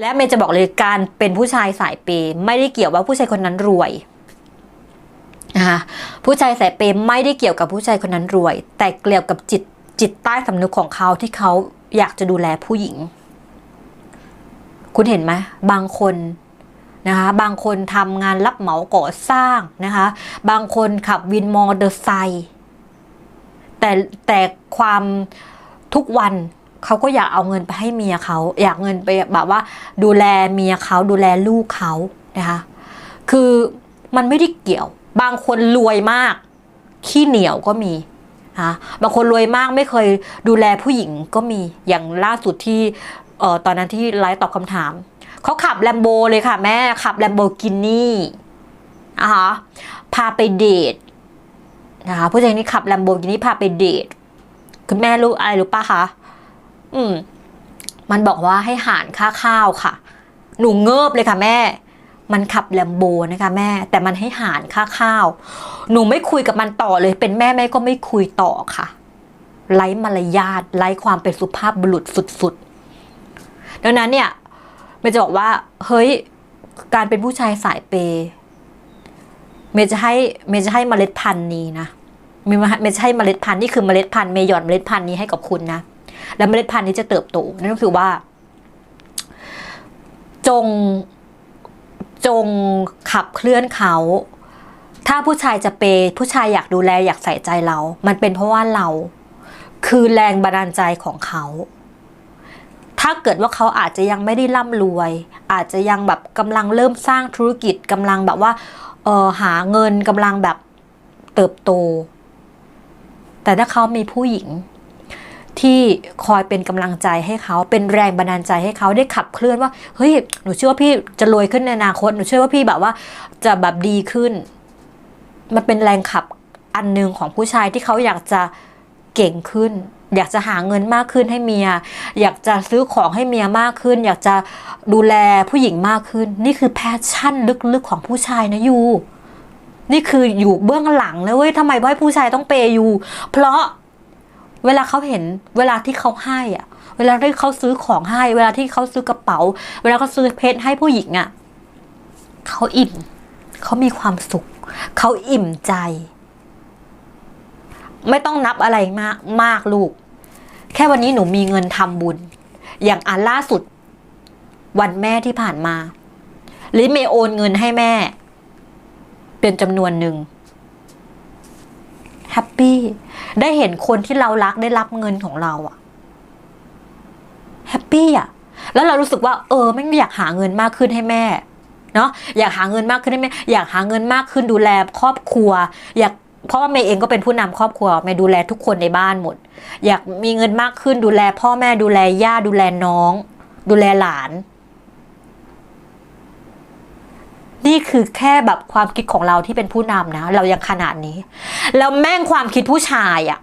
และเมย์จะบอกเลยการเป็นผู้ชายสายเปย์ไม่ได้เกี่ยวว่าผู้ชายคนนั้นรวยนะคะผู้ชายสายเปย์ไม่ได้เกี่ยวกับผู้ชายคนนั้นรวย แต่เกี่ยวกับจิตจิตใต้สำนึกของเขาที่เขาอยากจะดูแลผู้หญิง คุณเห็นไหมบางคนนะคะบางคนทำงานรับเหมาก่อสร้างนะคะ บางคนขับวินมอเตอร์ไซค์แต่แต่ความทุกวัน เขาก็อยากเอาเงินไปให้เมียเขาอยากเงินไปแบบว่า ดูแลเมียเขาดูแลลูกเขานะคะคือมันไม่ได้เกี่ยว บางคนรวยมากขี้เหนียวก็มีนะบางคนรวยมากไม่เคยดูแลผู้หญิงก็มีอย่างล่าสุดที่เอ่อตอนนั้นที่ไลฟ์ตอบคำถาม เขาขับแลมโบเลยค่ะ แม่ขับแลมโบกินี่นะคะพาไปเดทนะคะผู้ชายนนี้ขับแลมโบกินี่พาไปเดทคุณแม่รู้อะไรรู้ปะคะ อืม มันบอกว่าให้หารค่าข้าวค่ะ หนูเงิบเลยค่ะแม่ มันขับแลมโบนะคะแม่ แต่มันให้หารค่าข้าว หนูไม่คุยกับมันต่อเลย เป็นแม่แม่ก็ไม่คุยต่อค่ะ ไร้มารยาทไร้ความเป็นสุภาพบุรุษสุดๆ ดังนั้นเนี่ยเมย์จะบอกว่า เฮ้ย การเป็นผู้ชายสายเปย์เมย์จะให้เมย์จะให้เมล็ดพันธุ์นี้นะเมย์เมย์จะให้เมล็ดพันธุ์นี่คือเมล็ดพันธุ์เมย์หย่อนเมล็ดพันธุ์นี้ให้กับคุณนะ แล้วเมล็ดพันธุ์นี้จะเติบโตนั่นก็คือว่า จงจงขับเคลื่อนเขาถ้าผู้ชายจะเปย์ผู้ชายอยากดูแลอยากใส่ใจเรา มันเป็นเพราะว่าเรา คือแรงบันดาลใจของเขา ถ้าเกิดว่าเขาอาจจะยังไม่ได้ร่ำรวย อาจจะยังแบบกำลังเริ่มสร้างธุรกิจกำลังแบบว่าเออหาเงินกำลังแบบเติบโต แต่ถ้าเขามีผู้หญิง ที่คอยเป็นกำลังใจให้เขา เป็นแรงบันดาลใจให้เขาได้ขับเคลื่อนว่าเฮ้ยหนูเชื่อว่าพี่จะรวยขึ้นในอนาคตหนูเชื่อว่าพี่แบบว่าจะแบบดีขึ้น มันเป็นแรงขับอันหนึ่งของผู้ชายที่เขาอยากจะเก่งขึ้น อยากจะหาเงินมากขึ้นให้เมีย อยากจะซื้อของให้เมียมากขึ้น อยากจะดูแลผู้หญิงมากขึ้น นี่คือแพชชั่นลึกๆของผู้ชายนะยูนี่คืออยู่เบื้องหลังเลยเว้ยทำไมว่าผู้ชายต้องเปย์ยูเพราะ เวลาเขาเห็นเวลาที่เขาให้อะเวลาที่เขาซื้อของให้ เวลาที่เขาซื้อกระเป๋า เวลาเขาซื้อเพชรให้ผู้หญิงอะเขาอิ่มเขามีความสุข เขาอิ่มใจ ไม่ต้องนับอะไรมากมากลูก แค่วันนี้หนูมีเงินทำบุญ อย่างอันล่าสุด วันแม่ที่ผ่านมาลิเมย์โอนเงินให้แม่ เป็นจำนวนหนึ่ง แฮปปี้ได้เห็นคนที่เรารักได้รับเงินของเราอะแฮปปี้อะแล้วเรารู้สึกว่า เออไม่อยากหาเงินมากขึ้นให้แม่เนาะอยากหาเงินมากขึ้นให้แม่อยากหาเงินมากขึ้นดูแลครอบครัว อยากเพราะว่าเมย์เองก็เป็นผู้นำครอบครัวเมย์ดูแลทุกคนในบ้านหมด อยากมีเงินมากขึ้นดูแล พ่อแม่ดูแลย่าดูแลน้อง ดูแลหลาน นี่คือแค่แบบความคิดของเราที่เป็นผู้นำนะ เรายังขนาดนี้ แล้วแม่งความคิดผู้ชายอะ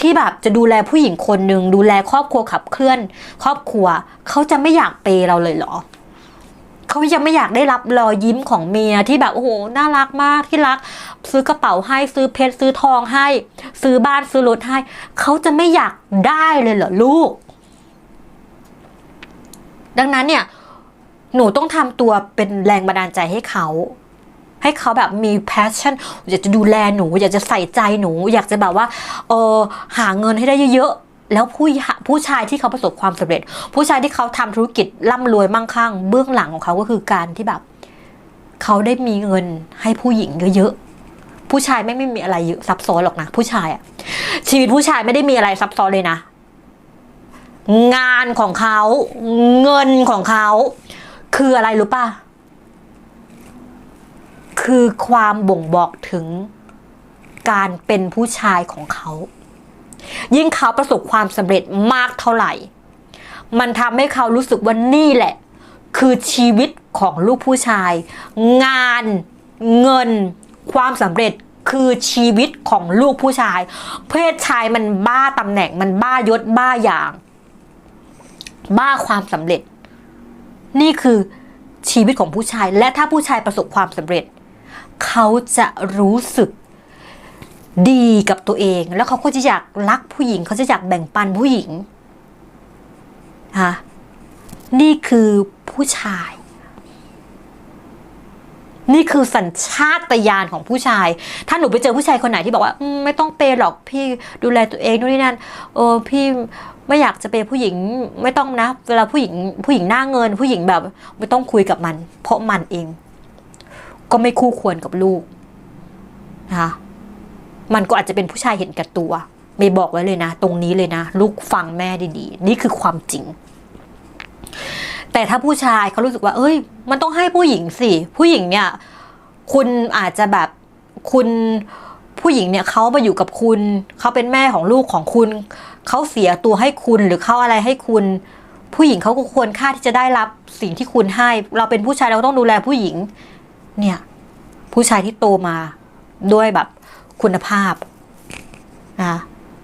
ที่แบบจะดูแลผู้หญิงคนหนึ่งดูแลครอบครัวขับเคลื่อน ครอบครัวเขาจะไม่อยากเปย์เราเลยเหรอเขายังไม่อยากได้รับรอยยิ้มของเมียที่แบบโอ้โหน่ารักมากที่รัก ซื้อกระเป๋าให้ซื้อเพชรซื้อทองให้ ซื้อบ้านซื้อรถให้เขาจะไม่อยากได้เลยเหรอลูก ดังนั้นเนี่ย หนูต้องทำตัวเป็นแรงบันดาลใจให้เขา ให้เขาแบบมี passion อยากจะดูแลหนู อยากจะใส่ใจหนู อยากจะแบบว่าเออหาเงินให้ได้เยอะๆ แล้วผู้ผู้ชายที่เขาประสบความสำเร็จ ผู้ชายที่เขาทำธุรกิจร่ำรวยมั่งคั่ง เบื้องหลังของเขาก็คือการที่แบบ เขาได้มีเงินให้ผู้หญิงเยอะๆผู้ชายไม่ไม่มีอะไรเยอะซับซ้อนหรอกนะผู้ชายอะชีวิตผู้ชายไม่ได้มีอะไรซับซ้อนเลยนะงานของเขา เงินของเขา คืออะไรรู้ป่ะ คือความบ่งบอกถึงการเป็นผู้ชายของเขา ยิ่งเขาประสบความสำเร็จมากเท่าไหร่ มันทำให้เขารู้สึกว่านี่แหละ คือชีวิตของลูกผู้ชาย งาน เงิน ความสำเร็จคือชีวิตของลูกผู้ชาย เพศชายมันบ้าตำแหน่งมันบ้ายศบ้าอย่าง บ้าความสำเร็จ นี่คือชีวิตของผู้ชาย และถ้าผู้ชายประสบความสำเร็จ เขาจะรู้สึกดีกับตัวเอง แล้วเขาก็จะอยากรักผู้หญิง เขาจะอยากแบ่งปันผู้หญิงฮะนี่คือผู้ชาย นี่คือสัญชาตญาณของผู้ชาย ถ้าหนูไปเจอผู้ชายคนไหนที่บอกว่า ไม่ต้องเปย์หรอกพี่ดูแลตัวเองนู่นนี่นั่นเออพี่ ไม่อยากจะเปย์ผู้หญิงไม่ต้องนะ เวลาผู้หญิงผู้หญิงหน้าเงิน ผู้หญิงแบบไม่ต้องคุยกับมัน เพราะมันเอง ก็ไม่คู่ควรกับลูกนะคะมันก็อาจจะเป็นผู้ชายเห็นแก่ตัวไม่บอกไว้เลยนะ ตรงนี้เลยนะ ลูกฟังแม่ดีๆ นี่คือความจริง แต่ถ้าผู้ชายเขารู้สึกว่า เอ้ย มันต้องให้ผู้หญิงสิ ผู้หญิงเนี่ย คุณอาจจะแบบคุณ ผู้หญิงเนี่ยเขามาอยู่กับคุณ เขาเป็นแม่ของลูกของคุณ เขาเสียตัวให้คุณหรือเขาอะไรให้คุณ ผู้หญิงเขาก็ควรค่าที่จะได้รับสิ่งที่คุณให้ เราเป็นผู้ชายเราต้องดูแลผู้หญิง เนี่ย ผู้ชายที่โตมาด้วยแบบคุณภาพนะ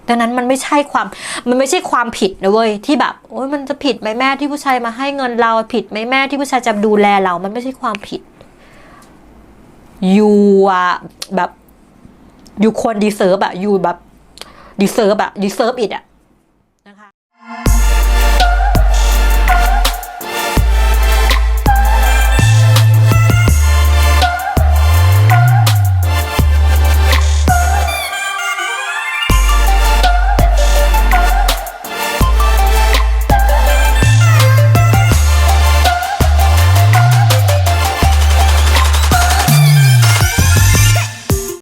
ดังนั้นมันไม่ใช่ความมันไม่ใช่ความผิดนะเว้ยที่แบบโอ้ยมันจะผิดไหมแม่ที่ผู้ชายมาให้เงินเราผิดไหมแม่ที่ผู้ชายจะดูแลเรา มันไม่ใช่ความผิดยูอะแบบ ยู่ควรดีเซิร์ฟอะยู่แบบดีเซิร์ฟอะดีเซิร์ฟอิดอะ